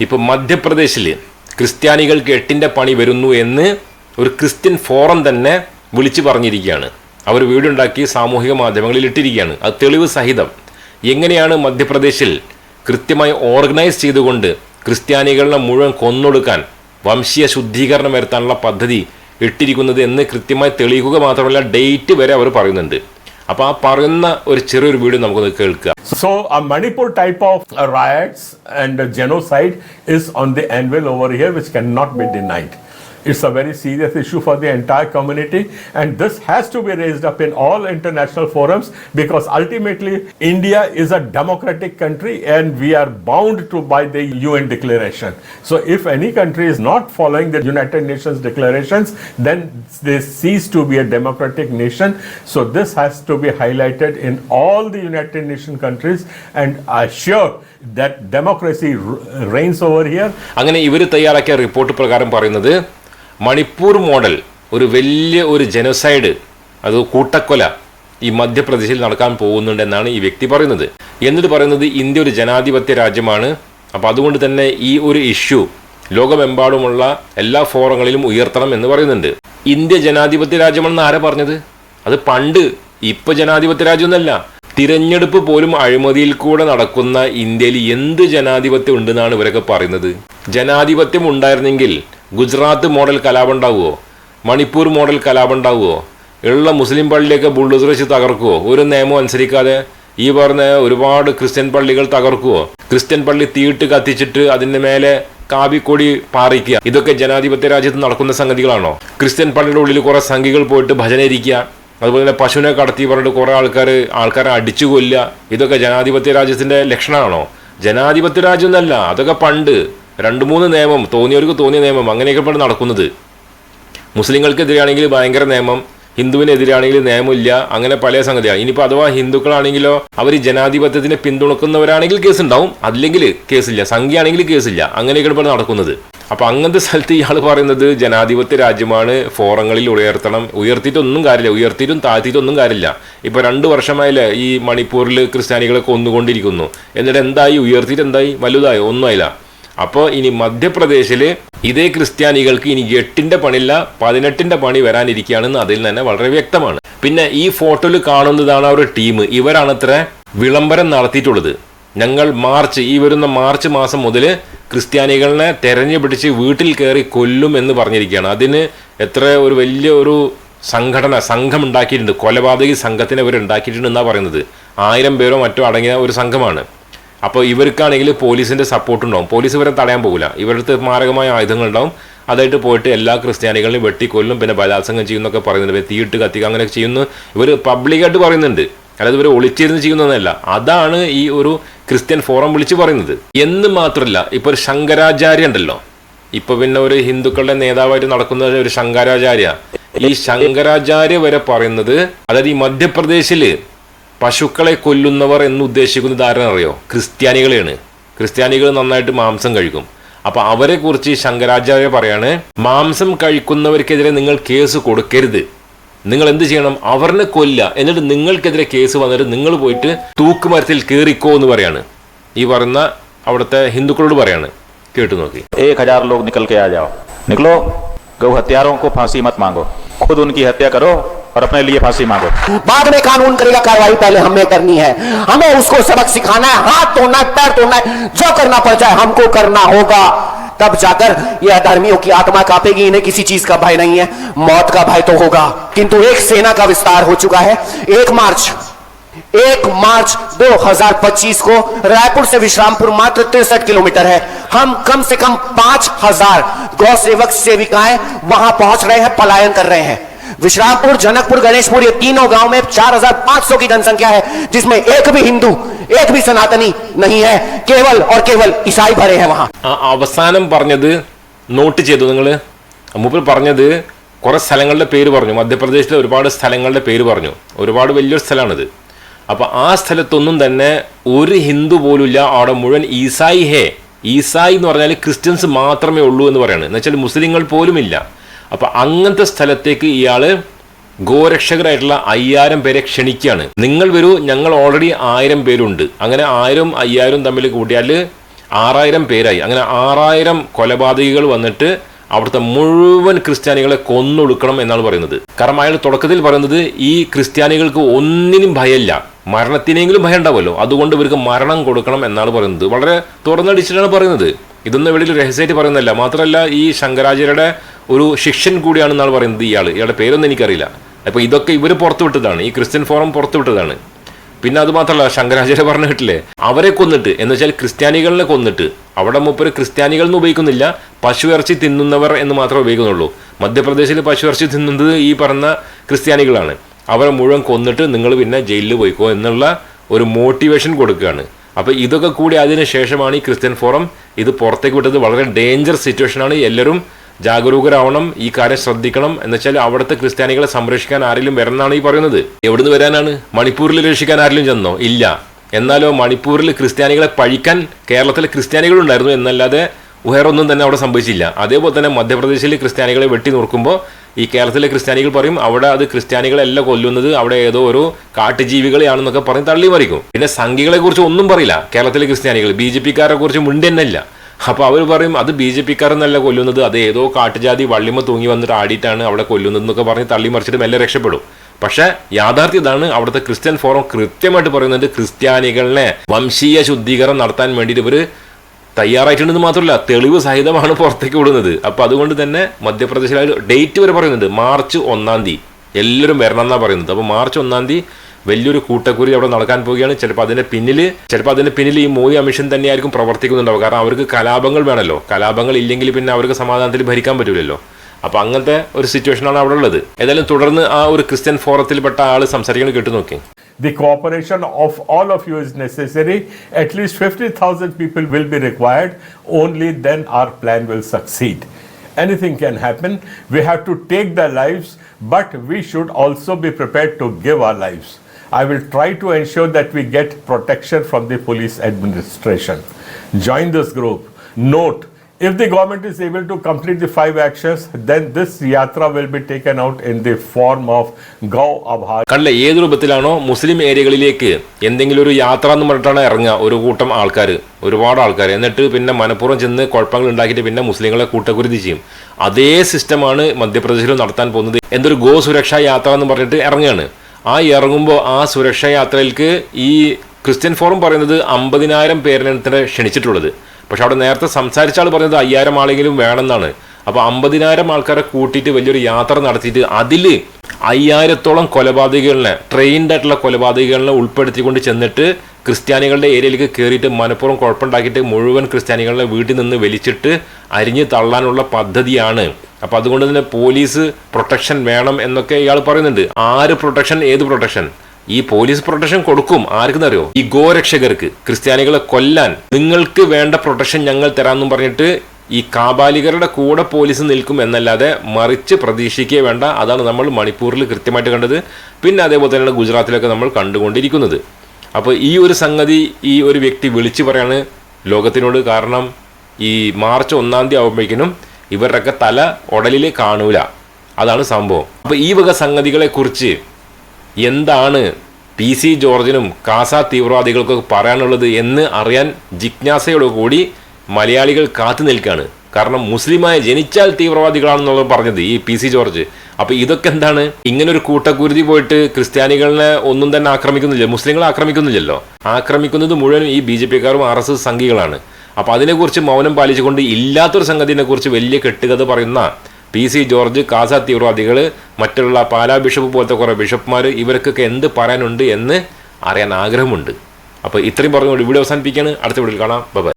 ഇപ്പൊ മധ്യപ്രദേശിൽ ക്രിസ്ത്യാനികൾക്ക് എട്ടിന്റെ പണി വരുന്നു എന്ന് ഒരു ക്രിസ്ത്യൻ ഫോറം തന്നെ വിളിച്ചു പറഞ്ഞിരിക്കുകയാണ്. അവർ വീടുണ്ടാക്കി സാമൂഹിക മാധ്യമങ്ങളിൽ ഇട്ടിരിക്കുകയാണ്. അത് തെളിവ് സഹിതം. എങ്ങനെയാണ് മധ്യപ്രദേശിൽ കൃത്യമായി ഓർഗനൈസ് ചെയ്തുകൊണ്ട് ക്രിസ്ത്യാനികളെ മുഴുവൻ കൊന്നൊടുക്കാൻ വംശീയ ശുദ്ധീകരണം വരുത്താനുള്ള പദ്ധതി ഇട്ടിരിക്കുന്നത് എന്ന് കൃത്യമായി തെളിയിക്കുക മാത്രമല്ല ഡേറ്റ് വരെ അവർ പറയുന്നുണ്ട്. അപ്പൊ ആ പറയുന്ന ഒരു ചെറിയൊരു വീഡിയോ നമുക്കൊന്ന് കേൾക്കുക സോ ആ Manipur type of riots and genocide is on the annual over here which can not be denied It's a very serious issue for the entire community, and this has to be raised up in all international forums because ultimately India is a democratic country and we are bound to by the UN declaration. So, if any country is not following the United Nations declarations, then they cease to be a democratic nation. So, this has to be highlighted in all the United Nations countries and assure that democracy r- reigns over here അങ്ങനെ ഇവർ തയ്യാറാക്കിയ report പ്രകാരം പറയുന്നത് Manipur model ഒരു വലിയ ഒരു ജനസൈഡ് അത് കൂട്ടക്കൊല ഈ മധ്യപ്രദേശിൽ നടക്കാൻ പോകുന്നുണ്ടെന്നാണ് ഈ വ്യക്തി പറയുന്നത്. എന്നിട്ട് പറയുന്നത് ഇന്ത്യ ഒരു ജനാധിപത്യ രാജ്യമാണ്. അപ്പോൾ അതുകൊണ്ട് തന്നെ ഈ ഒരു ഇഷ്യൂ ലോകമെമ്പാടുമുള്ള എല്ലാ ഫോറങ്ങളിലും ഉയർത്തണം എന്ന് പറയുന്നുണ്ട്. ഇന്ത്യ ജനാധിപത്യ രാജ്യമാണെന്ന് ആരാ പറഞ്ഞത്? അത് പണ്ട് ഇപ്പൊ ജനാധിപത്യ രാജ്യമൊന്നല്ല. തിരഞ്ഞെടുപ്പ് പോലും അഴിമതിയിൽ കൂടെ നടക്കുന്ന ഇന്ത്യയിൽ എന്ത് ജനാധിപത്യം ഉണ്ടെന്നാണ് ഇവരൊക്കെ പറയുന്നത്. ജനാധിപത്യം ഉണ്ടായിരുന്നെങ്കിൽ ഗുജറാത്ത് മോഡൽ കലാപം ഉണ്ടാവുമോ മണിപ്പൂർ മോഡൽ കലാപം ഉണ്ടാവുമോ ഉള്ള മുസ്ലിം പള്ളിയൊക്കെ ബുൾഡോസർ വെച്ച് തകർക്കുവോ? ഒരു നിയമം അനുസരിക്കാതെ ഈ പറഞ്ഞ ഒരുപാട് ക്രിസ്ത്യൻ പള്ളികൾ തകർക്കുമോ ക്രിസ്ത്യൻ പള്ളി തീയിട്ട് കത്തിച്ചിട്ട് അതിന്റെ മേലെ കാവിക്കൊടി പാറിക്കുക. ഇതൊക്കെ ജനാധിപത്യ രാജ്യത്ത് നടക്കുന്ന സംഗതികളാണോ? ക്രിസ്ത്യൻ പള്ളിയുടെ ഉള്ളിൽ കുറെ സംഘികൾ പോയിട്ട് ഭജന ഇരിക്കുക. അതുപോലെ തന്നെ പശുവിനെ കടത്തി പറഞ്ഞിട്ട് കുറെ ആൾക്കാർ ആൾക്കാരെ അടിച്ചു കൊല്ലുക. ഇതൊക്കെ ജനാധിപത്യ രാജ്യത്തിന്റെ ലക്ഷണമാണോ? ജനാധിപത്യ രാജ്യം എന്നല്ല അതൊക്കെ പണ്ട് രണ്ട് മൂന്ന് നിയമം തോന്നിയവർക്ക് തോന്നിയ നിയമം അങ്ങനെയൊക്കെ ഇപ്പോൾ നടക്കുന്നത്. മുസ്ലിങ്ങൾക്കെതിരെയാണെങ്കിൽ ഭയങ്കര നിയമം ഹിന്ദുവിനെതിരാണെങ്കിൽ നിയമമില്ല അങ്ങനെ പല സംഗതിയാണ്. ഇനിയിപ്പോൾ അഥവാ ഹിന്ദുക്കളാണെങ്കിലോ അവർ ജനാധിപത്യത്തിനെ പിന്തുണക്കുന്നവരാണെങ്കിൽ കേസ് ഉണ്ടാവും അല്ലെങ്കിൽ കേസില്ല. സംഖ്യയാണെങ്കിൽ കേസില്ല. അങ്ങനെയൊക്കെ ഇപ്പോൾ നടക്കുന്നത്. അപ്പൊ അങ്ങനത്തെ സ്ഥലത്ത് ഇയാൾ പറയുന്നത് ജനാധിപത്യ രാജ്യമാണ് ഫോറങ്ങളിൽ ഉയർത്തണം. ഉയർത്തിയിട്ടൊന്നും കാര്യമില്ല. ഉയർത്തിയിട്ടും താഴ്ത്തിയിട്ടൊന്നും കാര്യമില്ല. ഇപ്പൊ രണ്ട് വർഷമായില്ലേ ഈ മണിപ്പൂരിൽ ക്രിസ്ത്യാനികളെ കൊന്നുകൊണ്ടിരിക്കുന്നു. എന്നിട്ട് എന്തായി? ഉയർത്തിയിട്ട് എന്തായി? വലുതായി? ഒന്നും ആയില്ല. അപ്പോൾ ഇനി മധ്യപ്രദേശിൽ ഇതേ ക്രിസ്ത്യാനികൾക്ക് ഇനി എട്ടിന്റെ പണില്ല പതിനെട്ടിന്റെ പണി വരാനിരിക്കുകയാണെന്ന് അതിൽ തന്നെ വളരെ വ്യക്തമാണ്. പിന്നെ ഈ ഫോട്ടോയിൽ കാണുന്നതാണ് അവരുടെ ടീം. ഇവരാണത്ര വിളംബരം നടത്തിയിട്ടുള്ളത്. ഞങ്ങൾ മാർച്ച് ഈ വരുന്ന മാർച്ച് മാസം മുതൽ ക്രിസ്ത്യാനികളെ തെരഞ്ഞു പിടിച്ച് വീട്ടിൽ കയറി കൊല്ലും എന്ന് പറഞ്ഞിരിക്കുകയാണ്. അതിന് എത്ര ഒരു വലിയ ഒരു സംഘടന സംഘം ഉണ്ടാക്കിയിട്ടുണ്ട്. കൊലപാതകി സംഘത്തിനെ അവർ ഉണ്ടാക്കിയിട്ടുണ്ട് എന്നാണ് പറയുന്നത്. ആയിരം പേരോ മറ്റോ അടങ്ങിയ ഒരു സംഘമാണ്. അപ്പോൾ ഇവർക്കാണെങ്കിൽ പോലീസിന്റെ സപ്പോർട്ട് ഉണ്ടാവും പോലീസ് ഇവരെ തടയാൻ പോകില്ല ഇവരുടെ മാരകമായ ആയുധങ്ങൾ ഉണ്ടാവും അതായിട്ട് പോയിട്ട് എല്ലാ ക്രിസ്ത്യാനികളെയും വെട്ടിക്കൊല്ലും പിന്നെ ബലാത്സംഗം ചെയ്യുന്നൊക്കെ പറയുന്നുണ്ട്. തീയിട്ട് കത്തിക്കുക അങ്ങനെ ചെയ്യുന്നു. ഇവർ പബ്ലിക്കായിട്ട് പറയുന്നുണ്ട്. അല്ലാതെ ഇവർ ഒളിച്ചിരുന്ന് ചെയ്യുന്നതല്ല അതാണ് ഈ ഒരു ക്രിസ്ത്യൻ ഫോറം വിളിച്ച് പറയുന്നത്. എന്ന് മാത്രമല്ല ഇപ്പോൾ ഒരു ശങ്കരാചാര്യ ഉണ്ടല്ലോ. ഇപ്പോൾ പിന്നെ ഒരു ഹിന്ദുക്കളുടെ നേതാവായിട്ട് നടക്കുന്ന ഒരു ശങ്കരാചാര്യ. ഈ ശങ്കരാചാര്യ വരെ പറയുന്നത് അതായത് ഈ മധ്യപ്രദേശിൽ പശുക്കളെ കൊല്ലുന്നവർ എന്നുദ്ദേശിക്കുന്നത് അറിയോ ക്രിസ്ത്യാനികളെയാണ്. ക്രിസ്ത്യാനികൾ നന്നായിട്ട് മാംസം കഴിക്കും. അപ്പോൾ അവരെക്കുറിച്ച് ശങ്കരാചാര്യ പറയാണ് മാംസം കഴിക്കുന്നവർക്കെതിരെ നിങ്ങൾ കേസ് കൊടുക്കരുത്. നിങ്ങൾ എന്ത് ചെയ്യണം? അവരെ കൊല്ല. എന്നിട്ട് നിങ്ങൾക്കെതിരെ കേസ് വന്നിട്ട് നിങ്ങൾ പോയിട്ട് തൂക്കുമരത്തിൽ കയറിക്കോ എന്ന് പറയാണ്. ഈ പറയുന്ന അവിടുത്തെ ഹിന്ദുക്കളോട് പറയാണ്. കേട്ടു നോക്കി. ഏ ഹജാർ ലോക് നിക്കൽ കെ ആ ജാവോ നിക്കളോ ഗൗ ഹത്യാരോ കോ ഫാൻസി മത് മാങ്കോ? ഖുദ് ഉൻകി ഹത്യ കരോ? और अपने लिए फांसी मांगो। बाद में कानून करेगा, कार्रवाई पहले हमें करनी है। हमें उसको सबक सिखाना है, हाथ तोड़ना है, पैर तोड़ना है, जो करना पड़ जाए हमको करना होगा। तब जाकर यह धर्मियों की आत्मा कांपेगी, इन्हें किसी चीज़ का भय नहीं है, मौत का भय तो होगा। किंतु एक सेना का विस्तार हो चुका है। एक मार्च एक मार्च 2025 को रायपुर से विश्रामपुर मात्र तिरसठ किलोमीटर है। हम कम से कम पाँच हज़ार गौ सेवक सेविकाएँ वहाँ पहुँच रहे हैं, पलायन कर रहे हैं। विश्रामपुर जनकपुर गणेशपुर ये तीनों गांव में 4,500 की जनसंख्या है जिसमें एक भी हिंदू एक भी सनातनी नहीं है केवल और केवल ईसाई भरे हैं वहां ആ അവസാനം പറഞ്ഞത് നോട്ട് ചെയ്തു നിങ്ങൾ മൂപ്പർ പറഞ്ഞത് കുറെ സ്ഥലങ്ങളുടെ പേര് പറഞ്ഞു മധ്യപ്രദേശിലെ ഒരുപാട് സ്ഥലങ്ങളുടെ പേര് പറഞ്ഞു ഒരുപാട് വലിയൊരു സ്ഥലമാണിത് അപ്പൊ ആ സ്ഥലത്തൊന്നും തന്നെ ഒരു ഹിന്ദു പോലുമില്ല അവിടെ മുഴുവൻ ഈസായി ഹേ ഈസായി എന്ന് പറഞ്ഞാൽ ക്രിസ്ത്യൻസ് മാത്രമേ ഉള്ളൂ എന്ന് പറയാണ് എന്ന് വെച്ചാൽ മുസ്ലിങ്ങൾ പോലും ഇല്ല അപ്പൊ അങ്ങനത്തെ സ്ഥലത്തേക്ക് ഇയാൾ ഗോരക്ഷകരായിട്ടുള്ള അയ്യായിരം പേരെ ക്ഷണിക്കുകയാണ് നിങ്ങൾ വരൂ ഞങ്ങൾ ഓൾറെഡി ആയിരം പേരുണ്ട്. അങ്ങനെ ആയിരം അയ്യായിരം തമ്മിൽ കൂട്ടിയാൽ ആറായിരം പേരായി. അങ്ങനെ ആറായിരം കൊലപാതകികൾ വന്നിട്ട് അവിടുത്തെ മുഴുവൻ ക്രിസ്ത്യാനികളെ കൊന്നൊടുക്കണം എന്നാണ് പറയുന്നത്. കാരണം അയാൾ തുടക്കത്തിൽ പറയുന്നത് ഈ ക്രിസ്ത്യാനികൾക്ക് ഒന്നിനും ഭയമില്ല. മരണത്തിനെങ്കിലും ഭയം ഉണ്ടാവുമല്ലോ അതുകൊണ്ട് ഇവർക്ക് മരണം കൊടുക്കണം എന്നാണ് പറയുന്നത്. വളരെ തുറന്നടിച്ചിട്ടാണ് പറയുന്നത്. ഇതൊന്നും വെളിയിൽ രഹസ്യമായിട്ട് പറയുന്നതല്ല. മാത്രമല്ല ഈ ശങ്കരാചാര്യരുടെ ഒരു ശിഷ്യൻ കൂടിയാണെന്നാണ് പറയുന്നത് ഇയാൾ ഇയാളുടെ പേരൊന്നും എനിക്കറിയില്ല. അപ്പോൾ ഇതൊക്കെ ഇവർ പുറത്തുവിട്ടതാണ് ഈ ക്രിസ്ത്യൻ ഫോറം പുറത്തുവിട്ടതാണ് പിന്നെ അത് മാത്രമല്ല ശങ്കരാചാര്യ പറഞ്ഞു കിട്ടില്ലേ? അവരെ കൊന്നിട്ട് എന്ന് വെച്ചാൽ ക്രിസ്ത്യാനികളെ കൊന്നിട്ട് അവിടെ മുപ്പര് ക്രിസ്ത്യാനികൾ എന്ന് ഉപയോഗിക്കുന്നില്ല. പശു ഇറച്ചി തിന്നുന്നവർ എന്ന് മാത്രമേ ഉപയോഗിക്കുന്നുള്ളൂ. മധ്യപ്രദേശിൽ പശു ഇറച്ചി തിന്നുന്നത് ഈ പറഞ്ഞ ക്രിസ്ത്യാനികളാണ്. അവരെ മുഴുവൻ കൊന്നിട്ട് നിങ്ങൾ പിന്നെ ജയിലിൽ പോയിക്കോ എന്നുള്ള ഒരു മോട്ടിവേഷൻ കൊടുക്കുകയാണ്. അപ്പോൾ ഇതൊക്കെ കൂടി അതിന് ശേഷമാണ് ഈ ക്രിസ്ത്യൻ ഫോറം ഇത് പുറത്തേക്ക് വിട്ടത്. വളരെ ഡേഞ്ചർ സിറ്റുവേഷനാണ് എല്ലാവരും ജാഗരൂകരാവണം ഈ കാര്യം ശ്രദ്ധിക്കണം. എന്ന് വെച്ചാൽ അവിടുത്തെ ക്രിസ്ത്യാനികളെ സംരക്ഷിക്കാൻ ആരെങ്കിലും വരണമെന്നാണ് ഈ പറയുന്നത്. എവിടുന്ന് വരാനാണ്? മണിപ്പൂരിൽ രക്ഷിക്കാൻ ആരെങ്കിലും ചെന്നോ? ഇല്ല. എന്നാലോ മണിപ്പൂരിൽ ക്രിസ്ത്യാനികളെ പഴിക്കാൻ കേരളത്തിലെ ക്രിസ്ത്യാനികളുണ്ടായിരുന്നു എന്നല്ലാതെ വേറൊന്നും തന്നെ അവിടെ സംഭവിച്ചില്ല. അതേപോലെ തന്നെ മധ്യപ്രദേശിലെ ക്രിസ്ത്യാനികളെ വെട്ടി നോക്കുമ്പോൾ ഈ കേരളത്തിലെ ക്രിസ്ത്യാനികൾ പറയും അവിടെ അത് ക്രിസ്ത്യാനികളല്ല കൊല്ലുന്നത് അവിടെ ഏതോ ഒരു കാട്ടുജീവികളെയാണെന്നൊക്കെ പറഞ്ഞ് തള്ളി മറിക്കും. പിന്നെ സംഘികളെ കുറിച്ച് ഒന്നും പറയില്ല. കേരളത്തിലെ ക്രിസ്ത്യാനികൾ ബി ജെ പിക്കാരെ കുറിച്ച് മുണ്ടെന്നല്ല തന്നെ ഇല്ല അപ്പൊ അവർ പറയും അത് ബി ജെ പിക്കാരെന്നല്ല കൊല്ലുന്നത് അത് ഏതോ കാട്ടുജാതി വള്ളിമ തൂങ്ങി വന്നിട്ട് ആടിയിട്ടാണ് അവിടെ കൊല്ലുന്നത് എന്നൊക്കെ പറഞ്ഞ് തള്ളി മറിച്ചിട്ട് മെല്ലെ രക്ഷപ്പെടും. പക്ഷേ യാഥാർത്ഥ്യം ഇതാണ് അവിടുത്തെ ക്രിസ്ത്യൻ ഫോറം കൃത്യമായിട്ട് പറയുന്നത് ക്രിസ്ത്യാനികളെ വംശീയ ശുദ്ധീകരണം നടത്താൻ വേണ്ടിയിട്ട് ഇവർ തയ്യാറായിട്ടുണ്ടെന്ന് മാത്രമല്ല തെളിവ് സഹിതമാണ് പുറത്തേക്ക് വിടുന്നത്. അപ്പൊ അതുകൊണ്ട് തന്നെ മധ്യപ്രദേശിൽ ഡേറ്റ് വരെ പറയുന്നുണ്ട്. മാർച്ച് ഒന്നാം തീയതി. എല്ലാവരും വരണം എന്നാണ് പറയുന്നത്. അപ്പോൾ മാർച്ച് ഒന്നാം തീയതി വലിയൊരു കൂട്ടക്കുരി അവിടെ നടക്കാൻ പോവുകയാണ്. ചിലപ്പോൾ അതിന്റെ പിന്നിൽ ചിലപ്പോൾ അതിന്റെ പിന്നിൽ ഈ മോദി അമിഷൻ തന്നെയായിരിക്കും പ്രവർത്തിക്കുന്നുണ്ടാവുക. കാരണം അവർക്ക് കലാപങ്ങൾ വേണമല്ലോ കലാപങ്ങൾ ഇല്ലെങ്കിൽ പിന്നെ അവർക്ക് സമാധാനത്തിൽ ഭരിക്കാൻ പറ്റില്ലല്ലോ അപ്പോൾ അങ്ങനത്തെ ഒരു സിറ്റുവേഷനാണ് അവിടെ ഉള്ളത്. ഏതായാലും തുടർന്ന് ആ ഒരു ക്രിസ്ത്യൻ ഫോറത്തിൽപ്പെട്ട ആൾ സംസാരിക്കുന്നത് കേട്ടു നോക്കി The cooperation of all of you is necessary. At least 50,000 people will be required. Only then our plan will succeed. Anything can happen. We have to take their lives, but we should also be prepared to give our lives. I will try to ensure that we get protection from the police administration. Join this group. Note if the government is able to complete the five actions, then this yatra will be taken out in the form of Gau Abhar. കണ്ടില്ലേ ഏത് രൂപത്തിലാണോ മുസ്ലിം ഏരിയകളിലേക്ക് എന്തെങ്കിലും ഒരു യാത്ര എന്ന് പറഞ്ഞിട്ടാണ് ഇറങ്ങുക. ഒരു കൂട്ടം ആൾക്കാർ ഒരുപാട് ആൾക്കാർ എന്നിട്ട് പിന്നെ മനഃപൂർവം ചെന്ന് കുഴപ്പങ്ങൾ ഉണ്ടാക്കിയിട്ട് പിന്നെ മുസ്ലിങ്ങളെ കൂട്ടക്കുരുതി ചെയ്യും. അതേ സിസ്റ്റമാണ് മധ്യപ്രദേശിൽ നടത്താൻ പോകുന്നത്. എന്തൊരു ഗോ സുരക്ഷാ യാത്ര എന്ന് പറഞ്ഞിട്ട് ഇറങ്ങുകയാണ്. ആ ഇറങ്ങുമ്പോൾ ആ സുരക്ഷാ യാത്രയിലേക്ക് ഈ ക്രിസ്ത്യൻ ഫോറം പറയുന്നത് അമ്പതിനായിരം പേരിനെ ക്ഷണിച്ചിട്ടുള്ളത്. പക്ഷെ അവിടെ നേരത്തെ സംസാരിച്ച പറഞ്ഞത് അയ്യായിരം ആളെങ്കിലും വേണമെന്നാണ്. അപ്പോൾ അമ്പതിനായിരം ആൾക്കാരെ കൂട്ടിയിട്ട് വലിയൊരു യാത്ര നടത്തിയിട്ട് അതിൽ അയ്യായിരത്തോളം കൊലപാതകങ്ങളെ ട്രെയിൻഡ് ആയിട്ടുള്ള കൊലപാതകങ്ങളെ ഉൾപ്പെടുത്തിക്കൊണ്ട് ചെന്നിട്ട് ക്രിസ്ത്യാനികളുടെ ഏരിയയിലേക്ക് കയറിയിട്ട് മനഃപൂർവം കുഴപ്പമുണ്ടാക്കിയിട്ട് മുഴുവൻ ക്രിസ്ത്യാനികളുടെ വീട്ടിൽ നിന്ന് വലിച്ചിട്ട് അരിഞ്ഞ് തള്ളാനുള്ള പദ്ധതിയാണ്. അപ്പോൾ അതുകൊണ്ട് തന്നെ പോലീസ് പ്രൊട്ടക്ഷൻ വേണം എന്നൊക്കെ ഇയാൾ പറയുന്നുണ്ട്. ആര് പ്രൊട്ടക്ഷൻ ഏത് പ്രൊട്ടക്ഷൻ ഈ പോലീസ് പ്രൊട്ടക്ഷൻ കൊടുക്കും. ആർക്കെന്നറിയോ? ഈ ഗോരക്ഷകർക്ക് ക്രിസ്ത്യാനികളെ കൊല്ലാൻ. നിങ്ങൾക്ക് വേണ്ട പ്രൊട്ടക്ഷൻ ഞങ്ങൾ തരാമെന്നും പറഞ്ഞിട്ട് ഈ കാബാലികരുടെ കൂടെ പോലീസ് നിൽക്കും എന്നല്ലാതെ മറിച്ച് പ്രതീക്ഷിക്കുക വേണ്ട. അതാണ് നമ്മൾ മണിപ്പൂരിൽ കൃത്യമായിട്ട് കണ്ടത്. പിന്നെ അതേപോലെ തന്നെയാണ് ഗുജറാത്തിലൊക്കെ നമ്മൾ കണ്ടുകൊണ്ടിരിക്കുന്നത്. അപ്പോൾ ഈ ഒരു സംഗതി ഈ ഒരു വ്യക്തി വിളിച്ചു പറയാണ് ലോകത്തിനോട്. കാരണം ഈ മാർച്ച് ഒന്നാം തീയതി ആകുമ്പോഴേക്കിനും ഇവരുടെയൊക്കെ തല ഉടലിൽ കാണൂല. അതാണ് സംഭവം. അപ്പോൾ ഈ വക സംഗതികളെക്കുറിച്ച് എന്താണ് പി സി ജോർജിനും കാസ തീവ്രവാദികൾക്കും പറയാനുള്ളത് എന്ന് അറിയാൻ ജിജ്ഞാസയോടുകൂടി മലയാളികൾ കാത്തു നിൽക്കുകയാണ്. കാരണം മുസ്ലിമായ ജനിച്ചാൽ തീവ്രവാദികളാണെന്നുള്ളത് പറഞ്ഞത് ഈ പി സി ജോർജ്. അപ്പൊ ഇതൊക്കെ എന്താണ്? ഇങ്ങനൊരു കൂട്ടക്കുരുതി പോയിട്ട് ക്രിസ്ത്യാനികളെ ഒന്നും തന്നെ ആക്രമിക്കുന്നില്ല മുസ്ലിങ്ങളെ ആക്രമിക്കുന്നില്ലല്ലോ. ആക്രമിക്കുന്നത് മുഴുവൻ ഈ ബി ജെ പിക്കാരും ആർ എസ് എസ് സംഘികളാണ്. അപ്പൊ അതിനെക്കുറിച്ച് മൗനം പാലിച്ചുകൊണ്ട് ഇല്ലാത്തൊരു സംഗതിനെ കുറിച്ച് വലിയ കെട്ടുകഥ പറയുന്ന പി സി ജോർജ് കാസ തീവ്രവാദികൾ മറ്റുള്ള പാലാ ബിഷപ്പ് പോലത്തെ കുറേ ബിഷപ്പ്മാർ ഇവർക്കൊക്കെ എന്ത് പറയാനുണ്ട് എന്ന് അറിയാൻ ആഗ്രഹമുണ്ട്. അപ്പോൾ ഇത്രയും പറഞ്ഞുകൊണ്ട് ഇവിടെ അവസാനിപ്പിക്കുകയാണ്. അടുത്ത വീഡിയോയിൽ കാണാം. ബൈ.